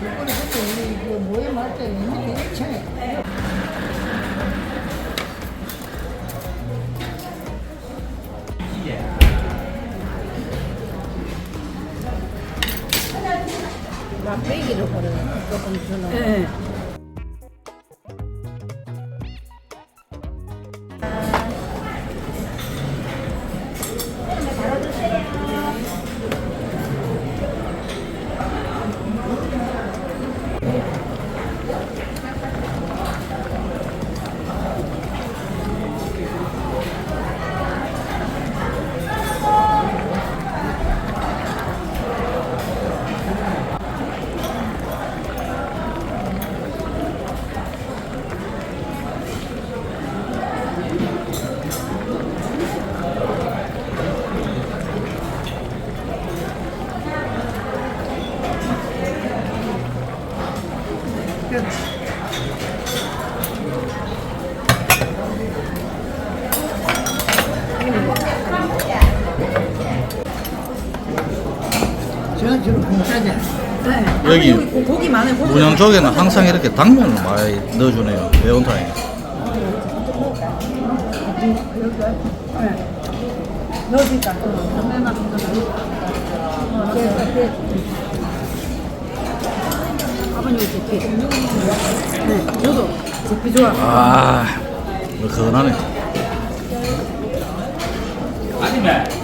그 모임 할 때 이렇게 쳐. 막배기로 버려 조금 주는. 예. 저 주로 공짜자. 네. 여기 고- 고기 많아요. 고기. 문양 쪽에는 항상 이렇게 당면을 많이 넣어주네요. 매운탕에. 넣어줄까? 아버님 제피. 네, 저도 제피 좋아. 아, 이거 거하네 아니면.